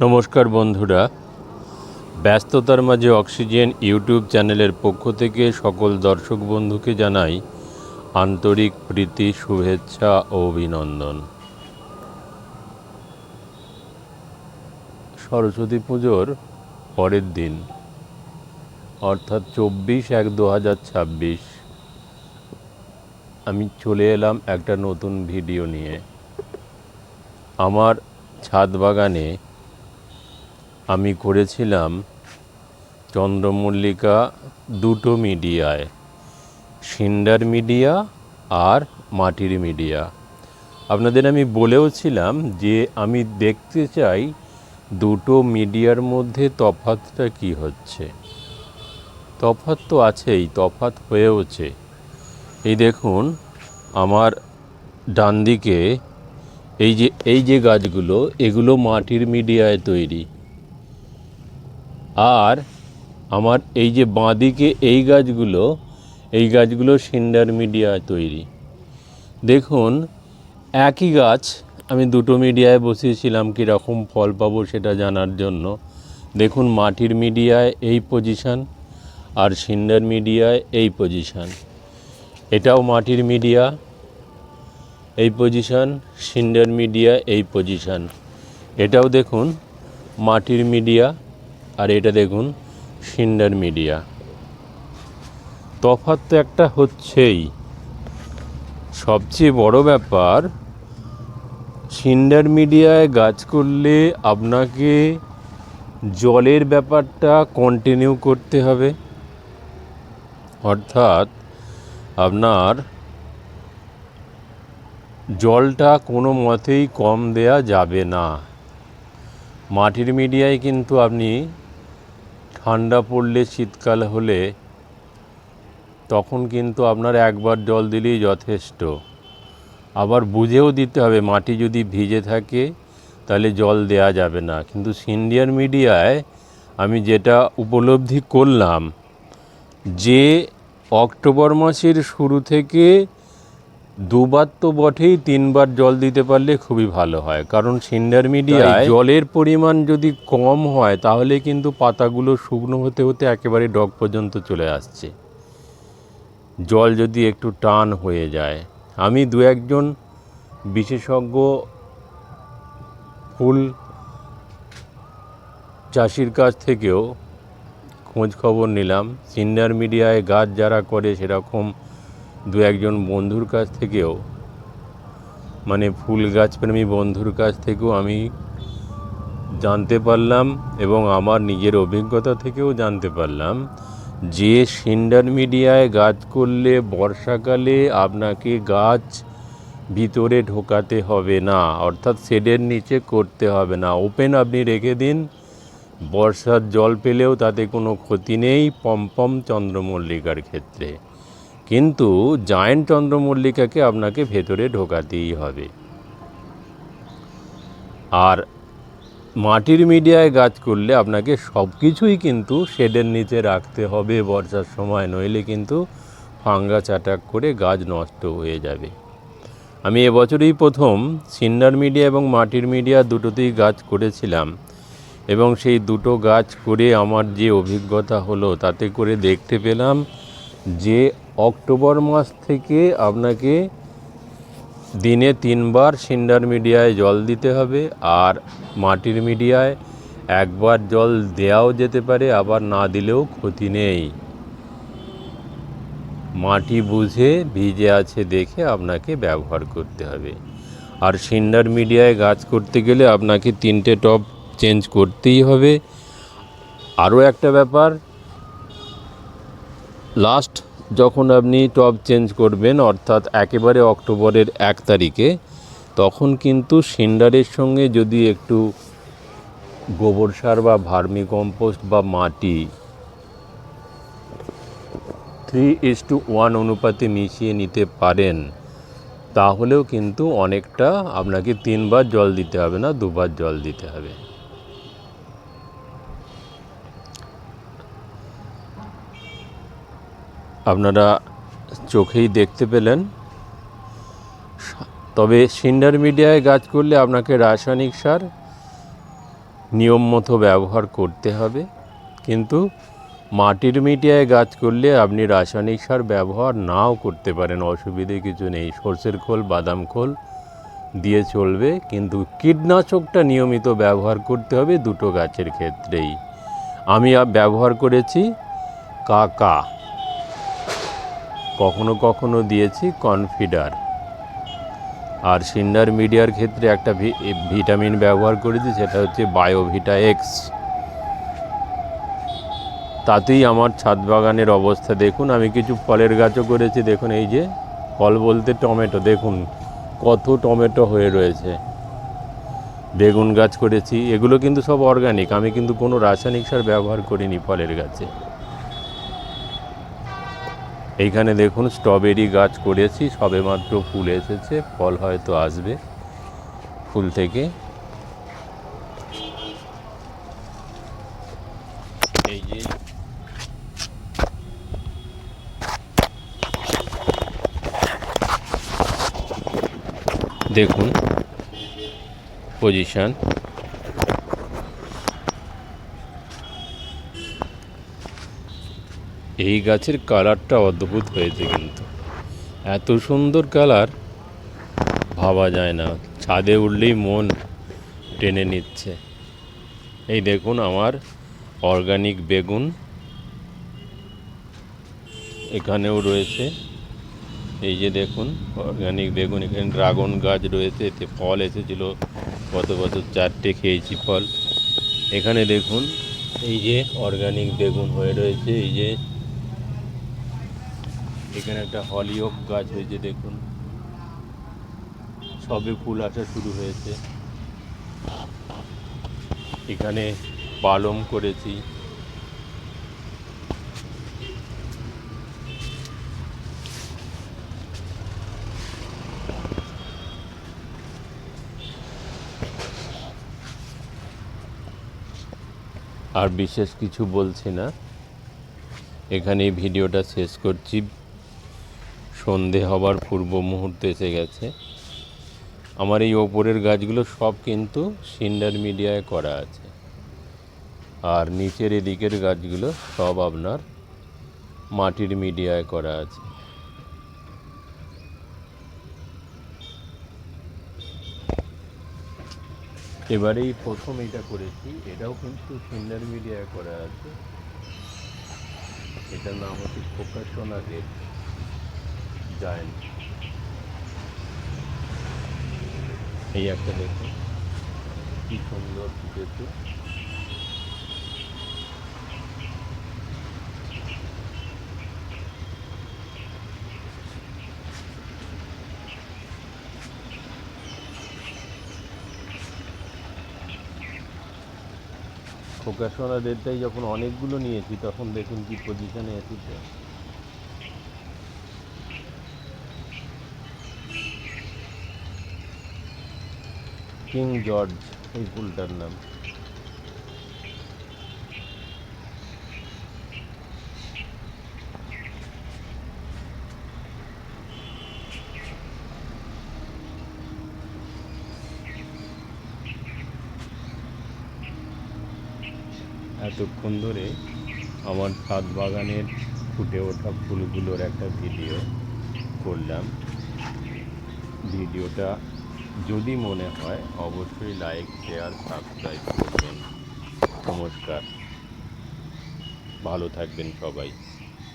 নমস্কার বন্ধুরা। ব্যস্ততার মাঝে অক্সিজেন ইউটিউব চ্যানেলের পক্ষ থেকে সকল দর্শক বন্ধুকে জানাই আন্তরিক প্রীতি, শুভেচ্ছা ও অভিনন্দন। সরস্বতী পুজোর পরের দিন, অর্থাৎ চব্বিশ এক দু হাজার ছাব্বিশ, আমি চলে এলাম একটা নতুন ভিডিও নিয়ে। আমার ছাদ বাগানে আমি করেছিলাম চন্দ্রমল্লিকা দুটো মিডিয়ায়, সিন্ডার মিডিয়া আর মাটির মিডিয়া। আপনাদের আমি বলেওছিলাম যে আমি দেখতে চাই দুটো মিডিয়ার মধ্যে তফাতটা কি হচ্ছে। তফাত তো আছেই, তফাত হয়েওছে। এই দেখুন, আমার ডান দিকে এই যে এই যে গাছগুলো, এগুলো মাটির মিডিয়ায় তৈরি। আর আমার এই যে বাঁদিকে এই গাছগুলো এই গাছগুলো সিন্ডার মিডিয়ায় তৈরি। দেখুন, একই গাছ আমি দুটো মিডিয়ায় বসিয়েছিলাম, কীরকম ফল পাবো সেটা জানার জন্য। দেখুন, মাটির মিডিয়ায় এই পজিশান আর সিন্ডার মিডিয়ায় এই পজিশান এটাও মাটির মিডিয়া, এই পজিশান সিন্ডার মিডিয়া, এই পজিশান এটাও দেখুন, মাটির মিডিয়া আর এটা দেখুন সিন্ডার মিডিয়া। তফাৎ তো একটা হচ্ছেই। সবচেয়ে বড় ব্যাপার সিন্ডার মিডিয়ায় গাছ করলে আপনাকে জলের ব্যাপারটা কন্টিনিউ করতে হবে। অর্থাৎ আপনার জলটা কোনো মতেই কম দেয়া যাবে না। মাটির মিডিয়ায় কিন্তু আপনি ঠান্ডা পড়লে শীতকাল হলে তখন কিন্তু আপনার একবার জল দিলেই যথেষ্ট। আবার বুঝেও দিতে হবে, মাটি যদি ভিজে থাকে তাহলে জল দেয়া যাবে না। কিন্তু সিন্ডিয়ার মিডিয়ায় আমি যেটা উপলব্ধি করলাম, যে অক্টোবর মাসের শুরু থেকে দুবার তো বটেই তিনবার জল দিতে পারলে খুবই ভালো হয়। কারণ সিন্ডার মিডিয়ায় জলের পরিমাণ যদি কম হয় তাহলে কিন্তু পাতাগুলো শুকনো হতে হতে একেবারে ডগ পর্যন্ত চলে আসছে। জল যদি একটু টান হয়ে যায়। আমি দু একজন বিশেষজ্ঞ ফুল চাষির কাছ থেকেও খোঁজ খবর নিলাম। সিন্ডার মিডিয়ায় গাছ যারা করে সেরকম দু একজন বন্ধুর কাছ থেকেও মানে ফুল গাছপ্রেমী বন্ধুর কাছ থেকেও আমি জানতে পারলাম এবং আমার নিজের অভিজ্ঞতা থেকেও জানতে পারলাম যে সিন্ডার মিডিয়ায় গাছ করলে বর্ষাকালে আপনাকে গাছ ভিতরে ঢোকাতে হবে না, অর্থাৎ শেডের নিচে করতে হবে না। ওপেন আপনি রেখে দিন, বর্ষার জল পেলেও তাতে কোনো ক্ষতি নেই পম্পম চন্দ্রমল্লিকার ক্ষেত্রে। কিন্তু জায়েন্ট চন্দ্রমল্লিকাকে আপনাকে ভেতরে ঢোকাতেই হবে। আর মাটির মিডিয়ায় গাছ করলে আপনাকে সব কিছুই কিন্তু শেডের নিচে রাখতে হবে বর্ষার সময়, নইলে কিন্তু ফাঙ্গাস অ্যাটাক করে গাছ নষ্ট হয়ে যাবে। আমি এবছরই প্রথম সিন্ডার মিডিয়া এবং মাটির মিডিয়া দুটোতেই গাছ করেছিলাম এবং সেই দুটো গাছ করে আমার যে অভিজ্ঞতা হলো, তাতে করে দেখতে পেলাম যে অক্টোবর মাস থেকে আপনাকে দিনে তিনবার সিন্ডার মিডিয়ায় জল দিতে হবে আর মাটির মিডিয়ায় একবার জল দেওয়াও যেতে পারে, আবার না দিলেও ক্ষতি নেই। মাটি বুঝে, ভিজে আছে দেখে আপনাকে ব্যবহার করতে হবে। আর সিন্ডার মিডিয়ায় গাছ করতে গেলে আপনাকে তিনটে টপ চেঞ্জ করতেই হবে। আরও একটা ব্যাপার লাস্ট যখন আপনি টব চেঞ্জ করবেন, অর্থাৎ একেবারে অক্টোবরের এক তারিখে, তখন কিন্তু সিন্ডারের সঙ্গে যদি একটু গোবর সার বা ভার্মি কম্পোস্ট বা মাটি থ্রি ইস টু ওয়ান অনুপাতে মিশিয়ে নিতে পারেন, তাহলেও কিন্তু অনেকটা আপনাকে তিনবার জল দিতে হবে না, দুবার জল দিতে হবে। আপনারা চোখেই দেখতে পেলেন। তবে সিন্ডার মিডিয়ায় গাছ করলে আপনাকে রাসায়নিক সার নিয়ম মতো ব্যবহার করতে হবে। কিন্তু মাটির মিডিয়ায় গাছ করলে আপনি রাসায়নিক সার ব্যবহার নাও করতে পারেন। অসুবিধে কিছু নেই। সর্ষের খোল, বাদাম খোল দিয়ে চলবে। কিন্তু কীটনাশকটা নিয়মিত ব্যবহার করতে হবে দুটো গাছের ক্ষেত্রেই। আমি ব্যবহার করেছি কাকা। কখনো কখনো দিয়েছি কনফিডার। আর সিন্ডার মিডিয়ার ক্ষেত্রে একটা ভিটামিন ব্যবহার করেছি, সেটা হচ্ছে বায়োভিটা এক্স। তাতেই আমার ছাদ বাগানের অবস্থা। দেখুন, আমি কিছু ফলের গাছও করেছি। দেখুন, এই যে ফল বলতে টমেটো। দেখুন, কত টমেটো হয়ে রয়েছে। বেগুন গাছ করেছি। এগুলো কিন্তু সব অর্গানিক আমি কিন্তু কোনো রাসায়নিক সার ব্যবহার করিনি ফলের গাছে। এইখানে দেখুন স্ট্রবেরি গাছ করেছি, সবেমাত্র ফুল এসেছে, ফল হয়তো আসবে ফুল থেকে। এই যে দেখুন পজিশন এই গাছের কালারটা অদ্ভুত হয়েছে কিন্তু। এত সুন্দর কালার, ভাবা যায় না। ছাদে উঠলেই মন টেনে নিচ্ছে। এই দেখুন আমার অর্গানিক বেগুন। এখানেও রয়েছে। এই যে দেখুন, অর্গানিক বেগুন। এখানে ড্রাগন গাছ রয়েছে। এতে ফল এসেছিল। গত বছর চারটে খেয়েছি ফল। এখানে দেখুন, এই যে অর্গানিক বেগুন হয়ে রয়েছে। এই যে এখানে একটা হলিওক গাছ হয়েছে, দেখুন। সবে ফুল আসা শুরু হয়েছে। এখানে পালম করেছি। আর বিশেষ কিছু বলছি না। এখানে ভিডিওটা শেষ করছি। সন্ধে হবার পূর্ব মুহূর্তে এসে গেছে। আমার এই ওপরের গাছগুলো সব কিন্তু সিন্ডার মিডিয়ায় করা আছে। আর নিচের এদিকের গাছগুলো সব আপনার মাটির মিডিয়ায় করা আছে। এবারেই প্রথম এটা করেছি, এটাও কিন্তু সিন্ডার মিডিয়ায় করা আছে। এটার নাম হচ্ছে প্রকাশনা ফোকাসোনা রেড জায়েন্ট এই একটা দেখুন কি সুন্দর ফুটেছে ফোকাসোনা রেডটাই যখন অনেকগুলো নিয়েছি, তখন দেখুন কি পজিশনে এসেছে। কিং জর্জ, এই ফুলটার নাম। এতক্ষণ ধরে আমার ছাদ বাগানের ফুটে ওঠা ফুলগুলোর একটা ভিডিও করলাম। ভিডিওটা যদি মনে হয় অবশ্যই লাইক শেয়ার সাবস্ক্রাইব করবেন। নমস্কার। ভালো থাকবেন সবাই।